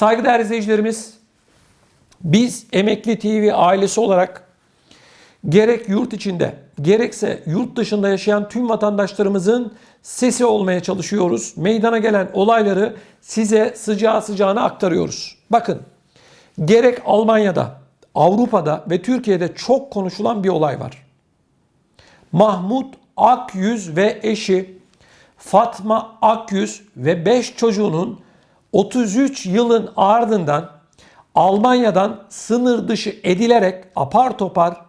Saygıdeğer izleyicilerimiz, biz Emekli TV ailesi olarak gerek yurt içinde gerekse yurt dışında yaşayan tüm vatandaşlarımızın sesi olmaya çalışıyoruz. Meydana gelen olayları size sıcağı sıcağına aktarıyoruz. Bakın gerek Almanya'da, Avrupa'da ve Türkiye'de çok konuşulan bir olay var. Mahmut Akyüz ve eşi Fatma Akyüz ve 5 çocuğunun 33 yılın ardından Almanya'dan sınır dışı edilerek apar topar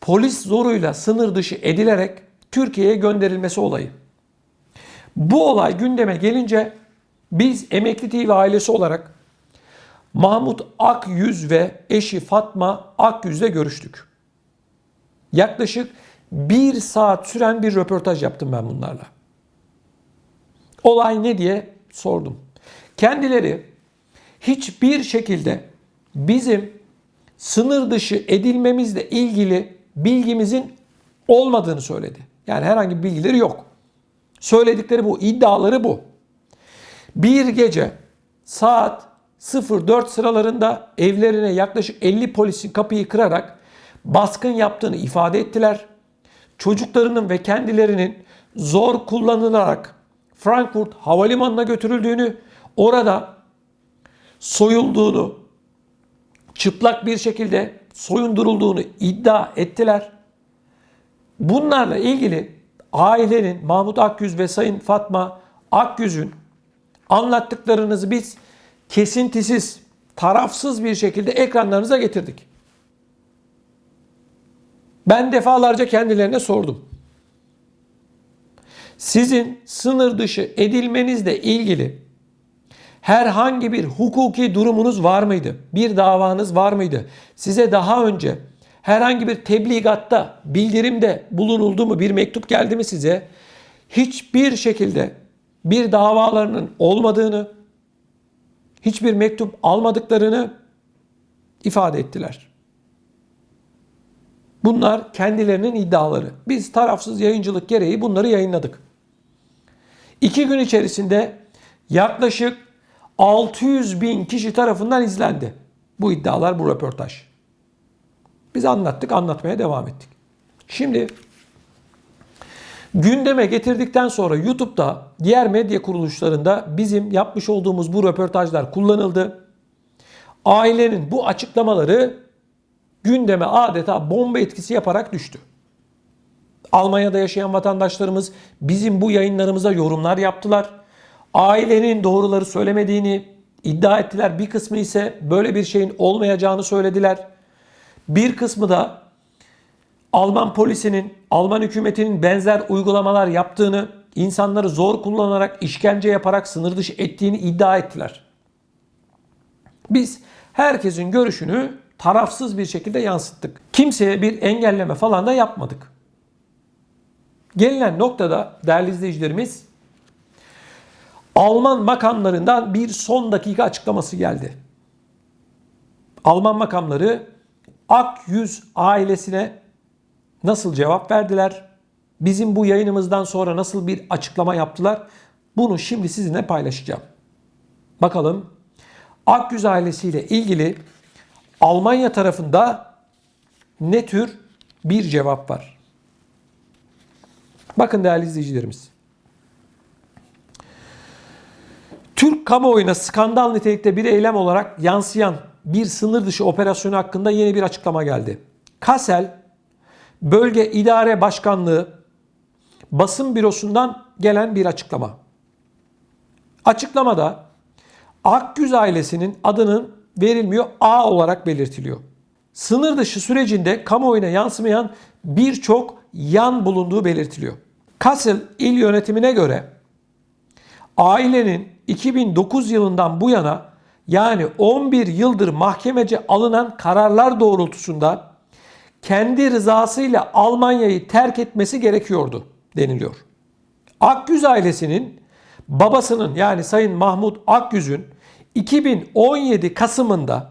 polis zoruyla sınır dışı edilerek Türkiye'ye gönderilmesi olayı. Bu olay gündeme gelince biz Emekli TV ailesi olarak Mahmut Akyüz ve eşi Fatma Akyüz'le görüştük. Yaklaşık bir saat süren bir röportaj yaptım ben bunlarla. Olay ne diye sordum. Kendileri hiçbir şekilde bizim sınır dışı edilmemizle ilgili bilgimizin olmadığını söyledi. Yani herhangi bir bilgileri yok. Söyledikleri bu, iddiaları bu. Bir gece saat 04 sıralarında evlerine yaklaşık 50 polisin kapıyı kırarak baskın yaptığını ifade ettiler. Çocuklarının ve kendilerinin zor kullanılarak Frankfurt Havalimanı'na götürüldüğünü, orada soyulduğunu, çıplak bir şekilde soyundurulduğunu iddia ettiler. Bunlarla ilgili ailenin Mahmut Akyüz ve Sayın Fatma Akyüz'ün anlattıklarınızı biz kesintisiz, tarafsız bir şekilde ekranlarınıza getirdik. Ben defalarca kendilerine sordum. Sizin sınır dışı edilmenizle ilgili herhangi bir hukuki durumunuz var mıydı? Bir davanız var mıydı? Size daha önce herhangi bir tebligatta, bildirimde bulunuldu mu, bir mektup geldi mi size? Hiçbir şekilde bir davalarının olmadığını, hiçbir mektup almadıklarını ifade ettiler. Bunlar kendilerinin iddiaları. Biz tarafsız yayıncılık gereği bunları yayınladık. İki gün içerisinde yaklaşık 600 bin kişi tarafından izlendi. Bu iddialar, bu röportaj. Biz anlattık, anlatmaya devam ettik. Şimdi gündeme getirdikten sonra YouTube'da, diğer medya kuruluşlarında bizim yapmış olduğumuz bu röportajlar kullanıldı. Ailenin bu açıklamaları gündeme adeta bomba etkisi yaparak düştü. Almanya'da yaşayan vatandaşlarımız bizim bu yayınlarımıza yorumlar yaptılar. Ailenin doğruları söylemediğini iddia ettiler. Bir kısmı ise böyle bir şeyin olmayacağını söylediler. Bir kısmı da Alman polisinin, Alman hükümetinin benzer uygulamalar yaptığını, insanları zor kullanarak, işkence yaparak sınır dışı ettiğini iddia ettiler. Biz herkesin görüşünü tarafsız bir şekilde yansıttık. Kimseye bir engelleme falan da yapmadık. Gelinen noktada değerli izleyicilerimiz Alman makamlarından bir son dakika açıklaması geldi. Alman makamları Akyüz ailesine nasıl cevap verdiler? Bizim bu yayınımızdan sonra nasıl bir açıklama yaptılar? Bunu şimdi sizinle paylaşacağım. Bakalım Akyüz ailesiyle ilgili Almanya tarafında ne tür bir cevap var? Bakın değerli izleyicilerimiz. Türk kamuoyuna skandal nitelikte bir eylem olarak yansıyan bir sınır dışı operasyonu hakkında yeni bir açıklama geldi. Kassel Bölge İdare Başkanlığı basın bürosundan gelen bir açıklama. Açıklamada Akgüz ailesinin adının verilmiyor A olarak belirtiliyor. Sınır dışı sürecinde kamuoyuna yansımayan birçok yan bulunduğu belirtiliyor. Kassel il yönetimine göre ailenin 2009 yılından bu yana yani 11 yıldır mahkemece alınan kararlar doğrultusunda kendi rızasıyla Almanya'yı terk etmesi gerekiyordu deniliyor. Akgüz ailesinin babasının yani Sayın Mahmut Akgüz'ün 2017 Kasım'ında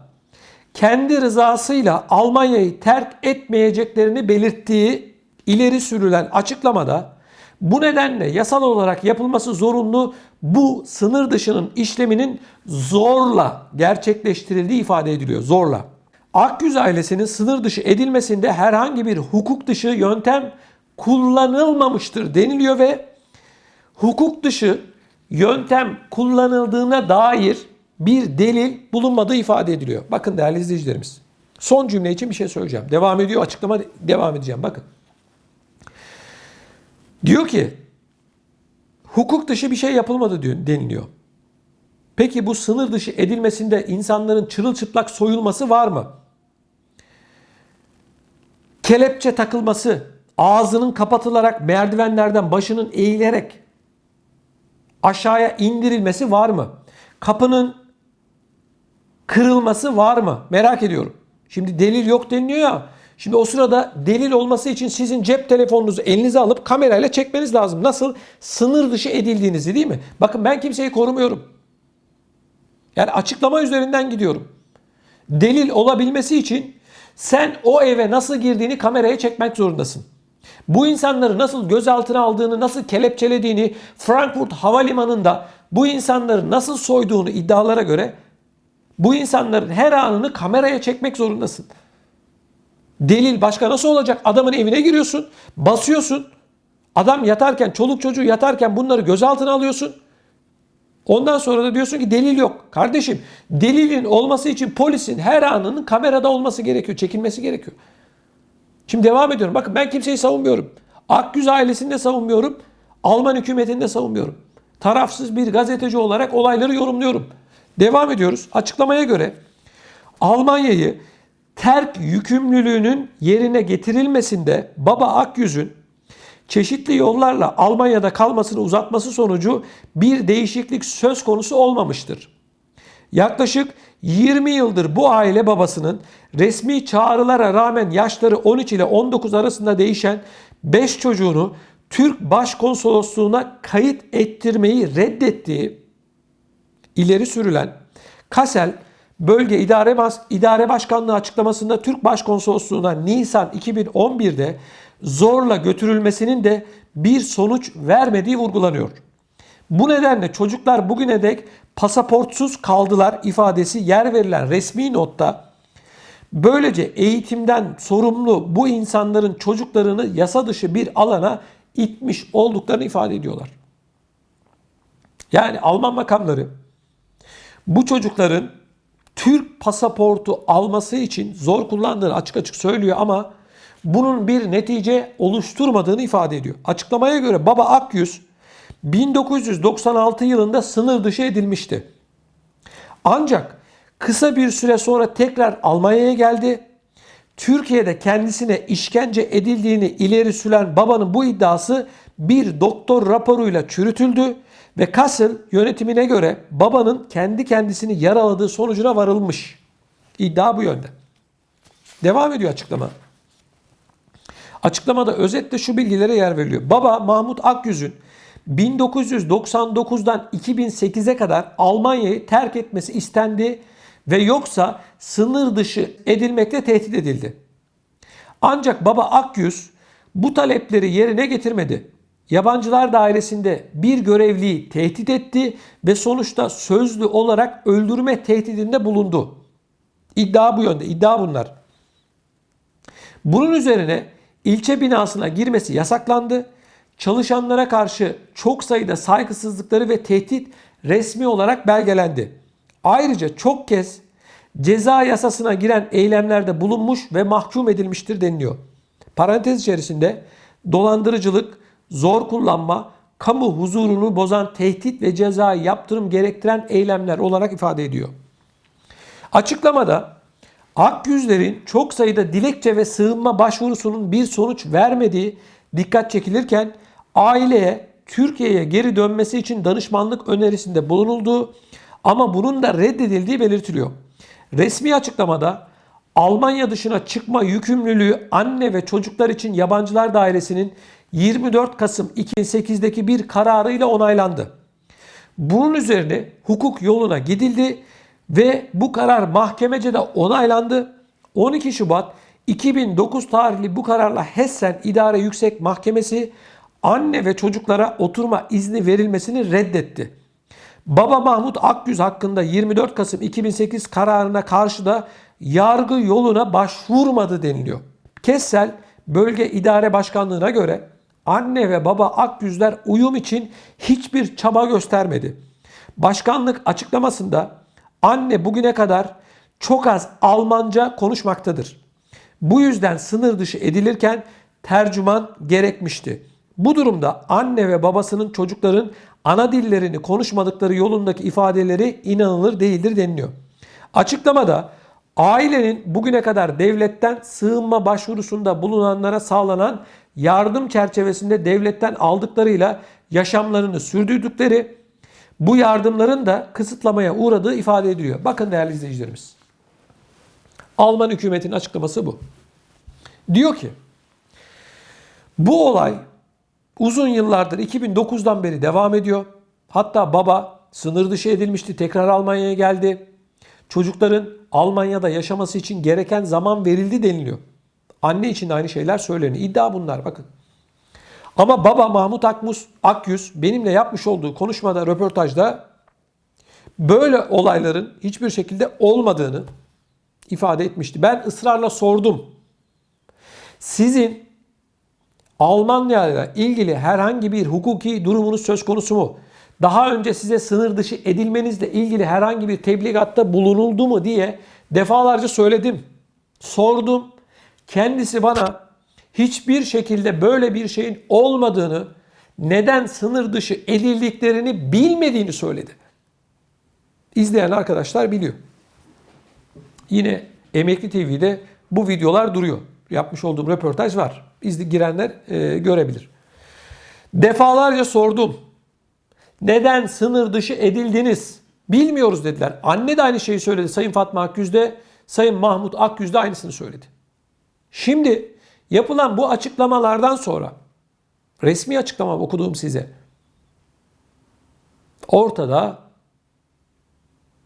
kendi rızasıyla Almanya'yı terk etmeyeceklerini belirttiği ileri sürülen açıklamada Bu nedenle yasal olarak yapılması zorunlu bu sınır dışının işleminin zorla gerçekleştirildiği ifade ediliyor. Zorla. Akgüz ailesinin sınır dışı edilmesinde herhangi bir hukuk dışı yöntem kullanılmamıştır deniliyor ve hukuk dışı yöntem kullanıldığına dair bir delil bulunmadığı ifade ediliyor. Bakın değerli izleyicilerimiz. Son cümle için bir şey söyleyeceğim. Devam ediyor açıklama devam edeceğim. Bakın. Diyor ki hukuk dışı bir şey yapılmadı diyor, deniliyor. Peki bu sınır dışı edilmesinde insanların çırılçıplak soyulması var mı? Kelepçe takılması, ağzının kapatılarak merdivenlerden başının eğilerek aşağıya indirilmesi var mı? Kapının kırılması var mı? Merak ediyorum. Şimdi delil yok deniliyor ya. Şimdi o sırada delil olması için sizin cep telefonunuzu elinize alıp kamerayla çekmeniz lazım. Nasıl? Sınır dışı edildiğinizi değil mi? Bakın ben kimseyi korumuyorum. Yani açıklama üzerinden gidiyorum. Delil olabilmesi için sen o eve nasıl girdiğini kameraya çekmek zorundasın. Bu insanları nasıl gözaltına aldığını, nasıl kelepçelediğini, Frankfurt Havalimanı'nda bu insanları nasıl soyduğunu iddialara göre bu insanların her anını kameraya çekmek zorundasın. Delil başka nasıl olacak? Adamın evine giriyorsun, basıyorsun. Adam yatarken, çoluk çocuğu yatarken bunları gözaltına alıyorsun. Ondan sonra da diyorsun ki delil yok. Kardeşim delilin olması için polisin her anının kamerada olması gerekiyor, çekilmesi gerekiyor. Şimdi devam ediyorum. Bakın ben kimseyi savunmuyorum. Akgüz ailesini de savunmuyorum. Alman hükümetini de savunmuyorum. Tarafsız bir gazeteci olarak olayları yorumluyorum. Devam ediyoruz. Açıklamaya göre Almanya'yı terk yükümlülüğünün yerine getirilmesinde Baba Akyüz'ün çeşitli yollarla Almanya'da kalmasını uzatması sonucu bir değişiklik söz konusu olmamıştır. Yaklaşık 20 yıldır bu aile babasının resmi çağrılara rağmen yaşları 13 ile 19 arasında değişen 5 çocuğunu Türk Başkonsolosluğuna kayıt ettirmeyi reddettiği ileri sürülen Kassel Bölge İdare, Bas İdare Başkanlığı açıklamasında Türk Başkonsolosluğu'na Nisan 2011'de zorla götürülmesinin de bir sonuç vermediği vurgulanıyor. Bu nedenle çocuklar bugüne dek pasaportsuz kaldılar ifadesi yer verilen resmi notta böylece eğitimden sorumlu bu insanların çocuklarını yasa dışı bir alana itmiş olduklarını ifade ediyorlar. Yani Alman makamları bu çocukların Türk pasaportu alması için zor kullandığını açık açık söylüyor ama bunun bir netice oluşturmadığını ifade ediyor. Açıklamaya göre Baba Akyüz 1996 yılında sınır dışı edilmişti. Ancak kısa bir süre sonra tekrar Almanya'ya geldi. Türkiye'de kendisine işkence edildiğini ileri süren babanın bu iddiası bir doktor raporuyla çürütüldü ve Kassel yönetimine göre babanın kendi kendisini yaraladığı sonucuna varılmış. İddia bu yönde. Devam ediyor açıklama. Açıklamada özetle şu bilgilere yer veriliyor. Baba Mahmut Akyüz'ün 1999'dan 2008'e kadar Almanya'yı terk etmesi istendi ve yoksa sınır dışı edilmekle tehdit edildi. Ancak baba Akyüz bu talepleri yerine getirmedi. Yabancılar dairesinde bir görevliyi tehdit etti ve sonuçta sözlü olarak öldürme tehdidinde bulundu. İddia bu yönde, iddia bunlar. Bunun üzerine ilçe binasına girmesi yasaklandı. Çalışanlara karşı çok sayıda saygısızlıkları ve tehdit resmi olarak belgelendi. Ayrıca çok kez ceza yasasına giren eylemlerde bulunmuş ve mahkum edilmiştir deniliyor. Parantez içerisinde dolandırıcılık, zor kullanma, kamu huzurunu bozan tehdit ve ceza yaptırım gerektiren eylemler olarak ifade ediyor. Açıklamada Akgüzlerin çok sayıda dilekçe ve sığınma başvurusunun bir sonuç vermediği dikkat çekilirken aileye Türkiye'ye geri dönmesi için danışmanlık önerisinde bulunulduğu ama bunun da reddedildiği belirtiliyor. Resmi açıklamada Almanya dışına çıkma yükümlülüğü anne ve çocuklar için Yabancılar Dairesi'nin 24 Kasım 2008'deki bir kararıyla onaylandı. Bunun üzerine hukuk yoluna gidildi ve bu karar mahkemece de onaylandı. 12 Şubat 2009 tarihli bu kararla Hessen İdare Yüksek Mahkemesi anne ve çocuklara oturma izni verilmesini reddetti. Baba Mahmut Akgüz hakkında 24 Kasım 2008 kararına karşı da yargı yoluna başvurmadı deniliyor. Kessel Bölge İdare Başkanlığı'na göre anne ve baba Akgüzler uyum için hiçbir çaba göstermedi. Başkanlık açıklamasında anne bugüne kadar çok az Almanca konuşmaktadır. Bu yüzden sınır dışı edilirken tercüman gerekmişti. Bu durumda anne ve babasının çocukların ana dillerini konuşmadıkları yolundaki ifadeleri inanılır değildir deniliyor. Açıklamada ailenin bugüne kadar devletten sığınma başvurusunda bulunanlara sağlanan yardım çerçevesinde devletten aldıklarıyla yaşamlarını sürdürdükleri bu yardımların da kısıtlamaya uğradığı ifade ediliyor. Bakın değerli izleyicilerimiz. Alman hükümetinin açıklaması bu. Diyor ki bu olay uzun yıllardır 2009'dan beri devam ediyor. Hatta baba sınır dışı edilmişti. Tekrar Almanya'ya geldi. Çocukların Almanya'da yaşaması için gereken zaman verildi deniliyor. Anne için de aynı şeyler söyleniyor. İddia bunlar bakın. Ama baba Mahmut Akmus, Akyüz benimle yapmış olduğu konuşmada, röportajda böyle olayların hiçbir şekilde olmadığını ifade etmişti. Ben ısrarla sordum. Sizin Almanya ile ilgili herhangi bir hukuki durumunuz söz konusu mu? Daha önce size sınır dışı edilmenizle ilgili herhangi bir tebligatta bulunuldu mu diye defalarca söyledim. Sordum. Kendisi bana hiçbir şekilde böyle bir şeyin olmadığını, neden sınır dışı edildiklerini bilmediğini söyledi. İzleyen arkadaşlar biliyor. Yine Emekli TV'de bu videolar duruyor. Yapmış olduğum röportaj var. İzli girenler e, görebilir. Defalarca sordum. Neden sınır dışı edildiniz? Bilmiyoruz dediler. Anne de aynı şeyi söyledi. Sayın Fatma Akgüz de, Sayın Mahmut Akgüz de aynısını söyledi. Şimdi yapılan bu açıklamalardan sonra resmi açıklama okuduğum size. Ortada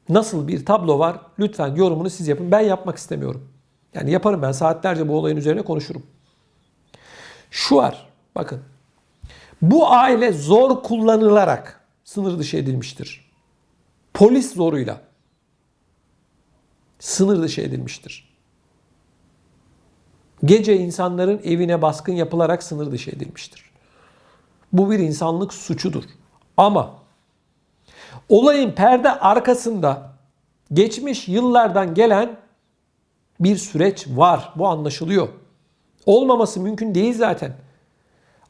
nasıl bir tablo var? Lütfen yorumunu siz yapın. Ben yapmak istemiyorum. Yani yaparım ben saatlerce bu olayın üzerine konuşurum. Şu var. Bakın. Bu aile zor kullanılarak sınır dışı edilmiştir. Polis zoruyla sınır dışı edilmiştir. Gece insanların evine baskın yapılarak sınır dışı edilmiştir. Bu bir insanlık suçudur. Ama olayın perde arkasında geçmiş yıllardan gelen bir süreç var. Bu anlaşılıyor. Olmaması mümkün değil zaten.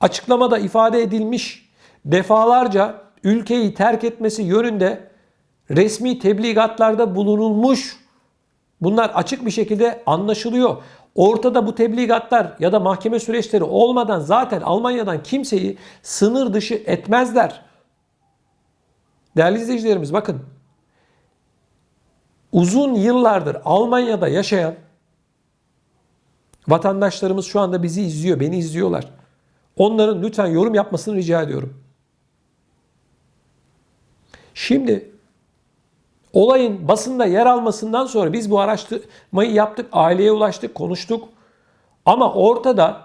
Açıklamada ifade edilmiş defalarca ülkeyi terk etmesi yönünde resmi tebligatlarda bulunulmuş. Bunlar açık bir şekilde anlaşılıyor. Ortada bu tebligatlar ya da mahkeme süreçleri olmadan zaten Almanya'dan kimseyi sınır dışı etmezler. Değerli izleyicilerimiz bakın. Uzun yıllardır Almanya'da yaşayan vatandaşlarımız şu anda bizi izliyor, beni izliyorlar. Onların lütfen yorum yapmasını rica ediyorum. Şimdi olayın basında yer almasından sonra biz bu araştırmayı yaptık, aileye ulaştık, konuştuk. Ama ortada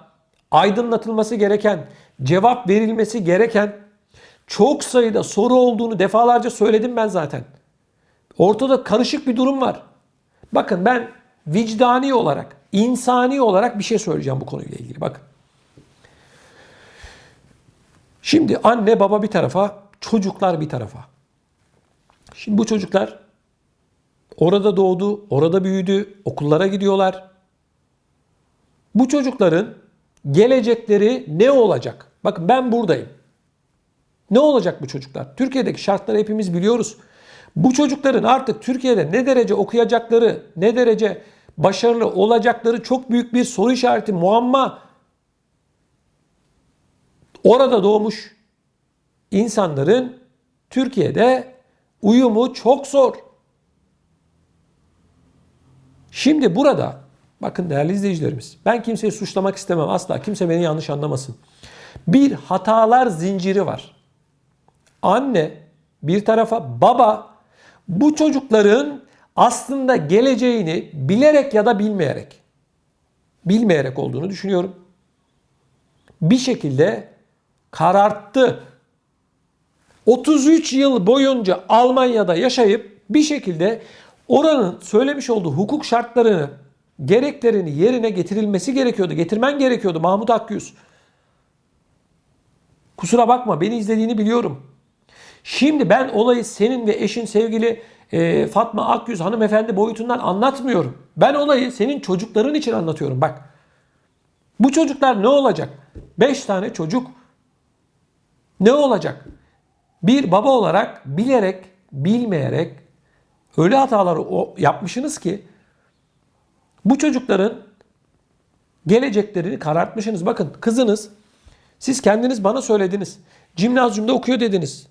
aydınlatılması gereken, cevap verilmesi gereken çok sayıda soru olduğunu defalarca söyledim ben zaten. Ortada karışık bir durum var. Bakın ben vicdani olarak, insani olarak bir şey söyleyeceğim bu konuyla ilgili. Bakın. Şimdi anne baba bir tarafa, çocuklar bir tarafa. Şimdi bu çocuklar orada doğdu, orada büyüdü, okullara gidiyorlar. Bu çocukların gelecekleri ne olacak? Bakın ben buradayım. Ne olacak bu çocuklar? Türkiye'deki şartları hepimiz biliyoruz. Bu çocukların artık Türkiye'de ne derece okuyacakları, ne derece başarılı olacakları çok büyük bir soru işareti, muamma. Orada doğmuş insanların Türkiye'de uyumu çok zor. Şimdi burada bakın değerli izleyicilerimiz ben kimseyi suçlamak istemem asla kimse beni yanlış anlamasın. Bir hatalar zinciri var. Anne bir tarafa baba bu çocukların aslında geleceğini bilerek ya da bilmeyerek bilmeyerek olduğunu düşünüyorum. Bir şekilde kararttı. 33 yıl boyunca Almanya'da yaşayıp bir şekilde oranın söylemiş olduğu hukuk şartlarını, gereklerini yerine getirilmesi gerekiyordu. Getirmen gerekiyordu Mahmut Akyüz. Kusura bakma beni izlediğini biliyorum. Şimdi ben olayı senin ve eşin sevgili e, Fatma Akyüz hanımefendi boyutundan anlatmıyorum. Ben olayı senin çocukların için anlatıyorum. Bak bu çocuklar ne olacak? 5 tane çocuk ne olacak? Bir baba olarak bilerek, bilmeyerek öyle hataları yapmışsınız ki bu çocukların geleceklerini karartmışsınız. Bakın kızınız siz kendiniz bana söylediniz. Cimnazyumda okuyor dediniz.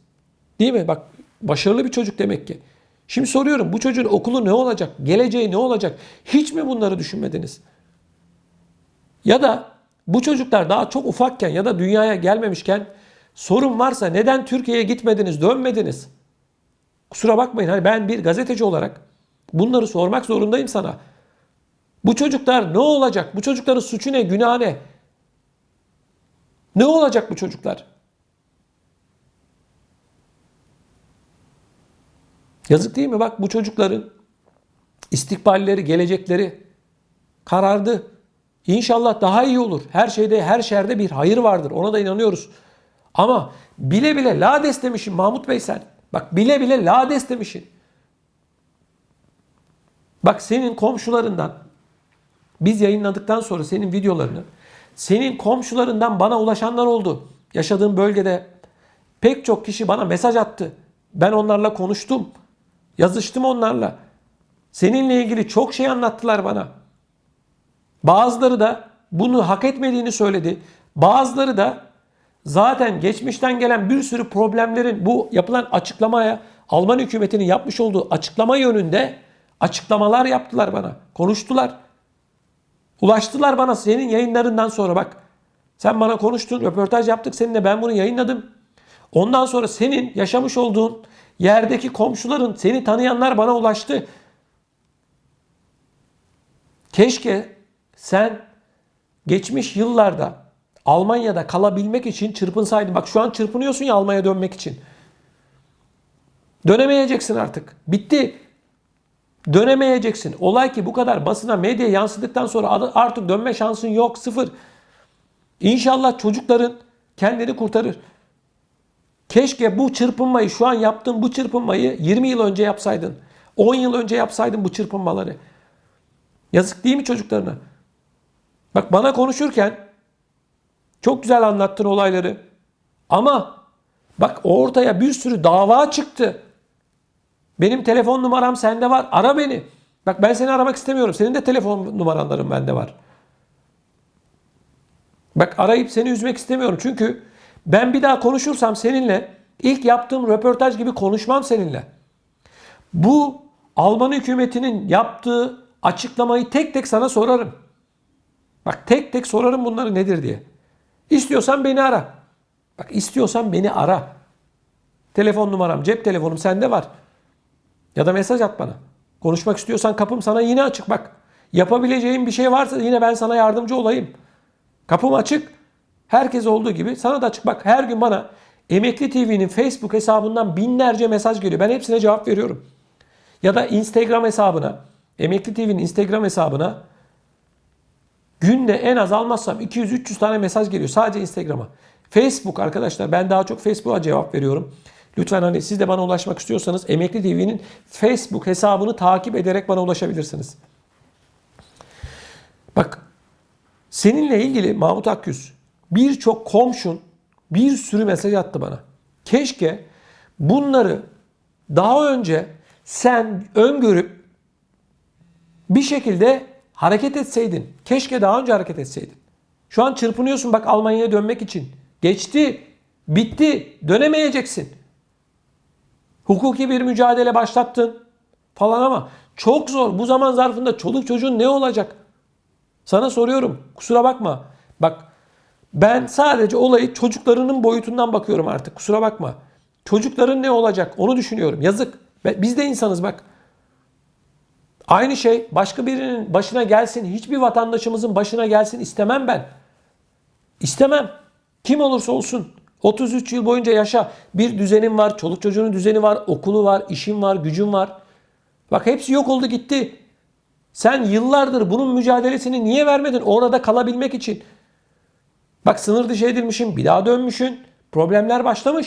Değil mi? Bak başarılı bir çocuk demek ki. Şimdi soruyorum bu çocuğun okulu ne olacak? Geleceği ne olacak? Hiç mi bunları düşünmediniz? Ya da bu çocuklar daha çok ufakken ya da dünyaya gelmemişken sorun varsa neden Türkiye'ye gitmediniz, dönmediniz? Kusura bakmayın hani ben bir gazeteci olarak bunları sormak zorundayım sana. Bu çocuklar ne olacak? Bu çocukların suçu ne, günah ne? Ne olacak bu çocuklar? Yazık değil mi? Bak bu çocukların istikballeri, gelecekleri karardı. İnşallah daha iyi olur. Her şeyde, her şerde bir hayır vardır. Ona da inanıyoruz. Ama bile bile lades demişsin Mahmut Bey sen. Bak bile bile lades demişsin. Bak senin komşularından biz yayınladıktan sonra senin videolarını senin komşularından bana ulaşanlar oldu. Yaşadığım bölgede pek çok kişi bana mesaj attı. Ben onlarla konuştum. Yazıştım onlarla. Seninle ilgili çok şey anlattılar bana. Bazıları da bunu hak etmediğini söyledi. Bazıları da zaten geçmişten gelen bir sürü problemlerin bu yapılan açıklamaya Alman hükümetinin yapmış olduğu açıklama yönünde açıklamalar yaptılar bana. Konuştular. Ulaştılar bana senin yayınlarından sonra bak. Sen bana konuştun, röportaj yaptık seninle ben bunu yayınladım. Ondan sonra senin yaşamış olduğun yerdeki komşuların, seni tanıyanlar bana ulaştı. Keşke sen geçmiş yıllarda Almanya'da kalabilmek için çırpınsaydın. Bak şu an çırpınıyorsun ya Almanya'ya dönmek için. Dönemeyeceksin artık. Bitti. Dönemeyeceksin. Olay ki bu kadar basına medya yansıdıktan sonra artık dönme şansın yok. Sıfır. İnşallah çocukların kendini kurtarır. Keşke bu çırpınmayı şu an yaptığın bu çırpınmayı 20 yıl önce yapsaydın. 10 yıl önce yapsaydın bu çırpınmaları. Yazık değil mi çocuklarına? Bak bana konuşurken çok güzel anlattın olayları. Ama bak ortaya bir sürü dava çıktı. Benim telefon numaram sende var. Ara beni. Bak ben seni aramak istemiyorum. Senin de telefon numaranların bende var. Bak arayıp seni üzmek istemiyorum. Çünkü ben bir daha konuşursam seninle ilk yaptığım röportaj gibi konuşmam seninle. Bu Alman hükümetinin yaptığı açıklamayı tek tek sana sorarım. Bak tek tek sorarım bunları nedir diye. İstiyorsan beni ara. Bak istiyorsan beni ara. Telefon numaram, cep telefonum sende var. Ya da mesaj at bana. Konuşmak istiyorsan kapım sana yine açık bak. Yapabileceğim bir şey varsa yine ben sana yardımcı olayım. Kapım açık. Herkes olduğu gibi sana da açık. Bak her gün bana Emekli TV'nin Facebook hesabından binlerce mesaj geliyor. Ben hepsine cevap veriyorum. Ya da Instagram hesabına, Emekli TV'nin Instagram hesabına günde en az almazsam 200-300 tane mesaj geliyor sadece Instagram'a. Facebook arkadaşlar ben daha çok Facebook'a cevap veriyorum. Lütfen hani siz de bana ulaşmak istiyorsanız Emekli TV'nin Facebook hesabını takip ederek bana ulaşabilirsiniz. Bak seninle ilgili Mahmut Akgüz birçok komşun bir sürü mesaj attı bana. Keşke bunları daha önce sen öngörüp bir şekilde hareket etseydin. Keşke daha önce hareket etseydin. Şu an çırpınıyorsun bak Almanya'ya dönmek için. Geçti, bitti, dönemeyeceksin. Hukuki bir mücadele başlattın falan ama çok zor. Bu zaman zarfında çoluk çocuğun ne olacak? Sana soruyorum. Kusura bakma. Bak ben sadece olayı çocuklarının boyutundan bakıyorum artık. Kusura bakma. Çocukların ne olacak onu düşünüyorum. Yazık. Biz de insanız bak. Aynı şey başka birinin başına gelsin, hiçbir vatandaşımızın başına gelsin istemem ben. İstemem. Kim olursa olsun. 33 yıl boyunca yaşa. Bir düzenin var, çoluk çocuğunun düzeni var, okulu var, işin var, gücün var. Bak hepsi yok oldu gitti. Sen yıllardır bunun mücadelesini niye vermedin? Orada kalabilmek için. Bak sınır dışı edilmişsin, bir daha dönmüşsün. Problemler başlamış.